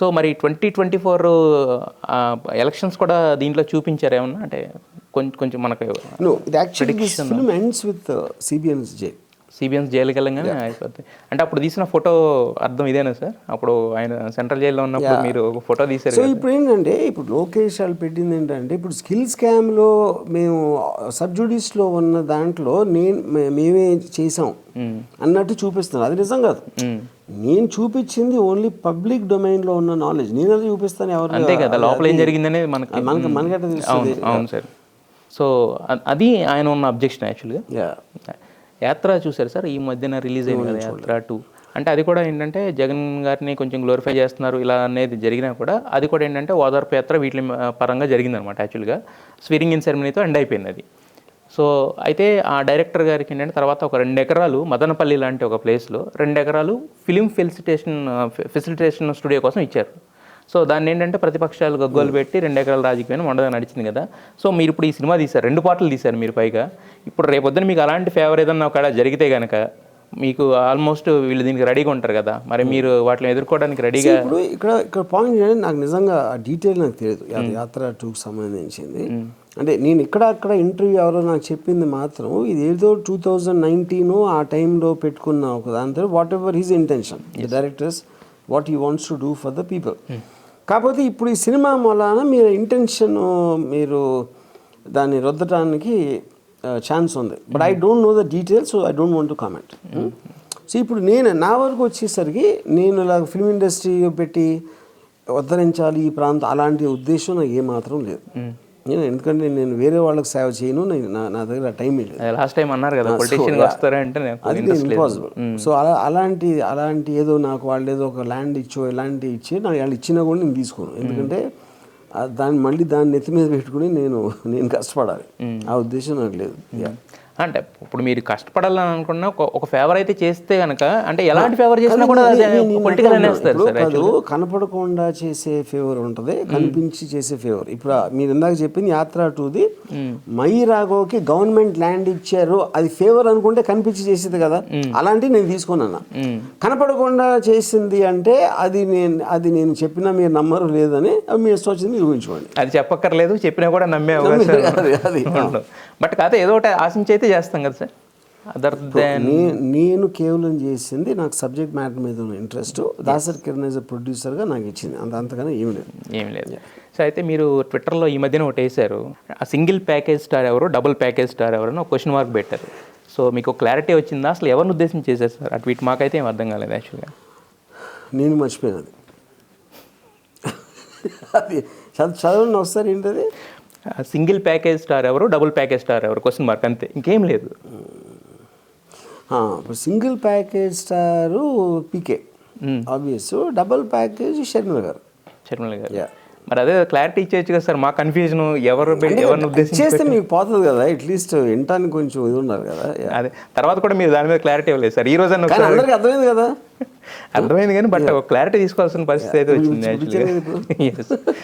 So మరి twenty twenty four elections కూడా దీంట్లో చూపించారు ఏమన్నా? అంటే కొంచెం కొంచెం మనకు uh, CBN's jail. సిబిఎన్స్ జైలుకి వెళ్ళంగానే అయిపోద్ది. అంటే అప్పుడు తీసిన ఫోటో అర్థం ఇదేనా సార్? అప్పుడు ఆయన సెంట్రల్ జైల్లో ఉన్నప్పుడు మీరు ఒక ఫోటో తీశారు సో ఇప్పుడు ఏంటంటే ఇప్పుడు లోకేష్ వాళ్ళు పెట్టింది ఏంటంటే ఇప్పుడు స్కిల్ స్కామ్లో మేము సబ్జుడిస్లో ఉన్న దాంట్లో నేను మేమే చేసాం అన్నట్టు చూపిస్తున్నాను అది నిజం కాదు. నేను చూపించింది ఓన్లీ పబ్లిక్ డొమైన్లో ఉన్న నాలెడ్జ్ నేను అది చూపిస్తాను ఎవరు అంతే కదా లోపల ఏం జరిగిందనేది మనకి మనకి మనకట్ట తెలుస్తుంది. అవును సార్. సో అది ఆయన ఉన్న అబ్జెక్షన్ యాక్చువల్గా యాత్ర చూసారు సార్ ఈ మధ్యన రిలీజ్ అయింది కదా యాత్ర టూ అంటే అది కూడా ఏంటంటే జగన్ గారిని కొంచెం గ్లోరిఫై చేస్తున్నారు ఇలా అనేది జరిగినా కూడా అది కూడా ఏంటంటే ఓదార్పు యాత్ర వీటి పరంగా జరిగిందనమాట యాక్చువల్గా స్వీరింగ్ ఇన్ సెరమనీతో ఎండ్ అయిపోయింది అది. సో అయితే ఆ డైరెక్టర్ గారికి ఏంటంటే తర్వాత ఒక రెండు ఎకరాలు మదనపల్లి లాంటి ఒక ప్లేస్లో రెండు ఎకరాలు ఫిలిం ఫెసిలిటేషన్ ఫెసిలిటేషన్ స్టూడియో కోసం ఇచ్చారు. సో దాన్ని ఏంటంటే ప్రతిపక్షాలు గగ్గోలు పెట్టి రెండు ఎకరాల రాజకీయం మొండగా నడిచింది కదా. సో మీరు ఇప్పుడు ఈ సినిమా తీశారు రెండు పాటలు తీశారు మీరు పైగా. ఇప్పుడు రేపొద్దున మీకు అలాంటి ఫేవర్ ఏదన్నా ఒక జరిగితే కనుక మీకు ఆల్మోస్ట్ వీళ్ళు దీనికి రెడీగా ఉంటారు కదా. మరి మీరు వాటిని ఎదుర్కోవడానికి రెడీగా ఇప్పుడు ఇక్కడ ఇక్కడ పాయింట్ ఏంటంటే నాకు నిజంగా ఆ డీటెయిల్ నాకు తెలియదు. యా- యాత్ర టూకి సంబంధించింది. అంటే నేను ఇక్కడ అక్కడ ఇంటర్వ్యూ ఎవరో నాకు చెప్పింది మాత్రం ఇది ఏదో టూ థౌజండ్ నైన్టీన్ ఆ టైంలో పెట్టుకున్న ఒక దాంతో whatever his intention the directors what he wants to do for the people కాకపోతే ఇప్పుడు ఈ సినిమా మూలాన మీరు ఇంటెన్షన్ మీరు దాన్ని రుద్దటానికి ఛాన్స్ ఉంది. But I don't know the details so I don't want to comment so ఇప్పుడు నేను నా వరకు వచ్చేసరికి నేను ఇలా ఫిల్మ్ ఇండస్ట్రీ పెట్టి ఉద్ధరించాలి ఈ ప్రాంతం అలాంటి ఉద్దేశం నాకు ఏమాత్రం లేదు. నేను ఎందుకంటే నేను వేరే వాళ్ళకి సేవ చేయను నా దగ్గర టైం లేదు. లాస్ట్ టైం అన్నారు కదా వస్తారంటే నాకు అది. ఇంపాసిబుల్ సో అలా అలాంటి అలాంటి ఏదో నాకు వాళ్ళు ఏదో ఒక ల్యాండ్ ఇచ్చో ఇలాంటి ఇచ్చి నాకు వాళ్ళు ఇచ్చినా కూడా నేను తీసుకోను. ఎందుకంటే దాన్ని మళ్ళీ దాన్ని నెత్తి మీద పెట్టుకుని నేను నేను కష్టపడాలి. ఆ ఉద్దేశం నాకు లేదు. అంటే ఇప్పుడు మీరు కష్టపడాలని అనుకున్న ఒక- ఫేవర్ అయితే చేస్తే గనక అంటే ఎలాంటి ఫేవర్ చేసినా కూడా పొలిటికల్ అనేస్తారు సార్ కాదు కనపడకుండా చేసే ఫేవర్ ఉంటది కనిపించి చేసే ఫేవర్ ఇప్పుడు మీరు ఇందాక చెప్పింది యాత్ర టూది మై రాఘవకి గవర్నమెంట్ ల్యాండ్ ఇచ్చారు అది ఫేవర్ అనుకుంటే కనిపించి చేసేది కదా. అలాంటివి నేను తీసుకున్నాను కనపడకుండా చేసింది అంటే అది నేను అది నేను చెప్పినా మీరు నమ్మరు లేదని మీ ఇష్టం వచ్చింది ఊహించుకోండి. అది చెప్పక్కర్లేదు చెప్పినా కూడా నమ్మే అవకాశం అది బట్ కాకపోతే ఏదో ఒకటి ఆశించి అయితే చేస్తాం కదా సార్. అదర్ దాన్ నేను కేవలం చేసింది నాకు సబ్జెక్ట్ మ్యాటర్ మీద ఉన్న ఇంట్రెస్ట్ దాసర్ కిరణ్ యాజ్ ప్రొడ్యూసర్గా నాకు ఇచ్చింది. అంత అంతకన్నా ఏమి లేదు. ఏం లేదు. సో అయితే మీరు ట్విట్టర్లో ఈ మధ్యన ఒకటి వేశారు. ఆ సింగిల్ ప్యాకేజ్ స్టార్ ఎవరు డబుల్ ప్యాకేజ్ స్టార్ ఎవరు అని క్వశ్చన్ మార్క్ పెట్టారు. సో మీకు క్లారిటీ వచ్చిందా? అసలు ఎవరిని ఉద్దేశం చేశారు సార్? ఆ ట్వీట్ మాకైతే ఏం అర్థం కాలేదు యాక్చువల్గా నేను మర్చిపోయాను. అది అది చదువు చదవండి ఒకసారి ఏంటది? సింగిల్ ప్యాకేజ్ స్టార్ ఎవరు? డబుల్ ప్యాకేజ్ స్టార్ ఎవరు? క్వశ్చన్ మార్క్ అంతే. ఇంకేం లేదు. ఇప్పుడు single package star PK. Obvious double package Sharmila గారు. శర్మల గారు. మరి అదే క్లారిటీ ఇచ్చేయచ్చు కదా సార్. మా కన్ఫ్యూజన్ ఎవరు ఎవరిని ఉద్దేశించి చేస్తే మీకు పోతుంది కదా. అట్లీస్ట్ వినటానికి కొంచెం ఇది ఉండాలి కదా. అదే. తర్వాత కూడా మీరు దాని మీద క్లారిటీ ఇవ్వలేదు సార్. ఈ రోజు అందరికి అర్థమైంది కదా. అర్థమైంది కానీ బట్ క్లారిటీ తీసుకోవాల్సిన పరిస్థితి అయితే వచ్చింది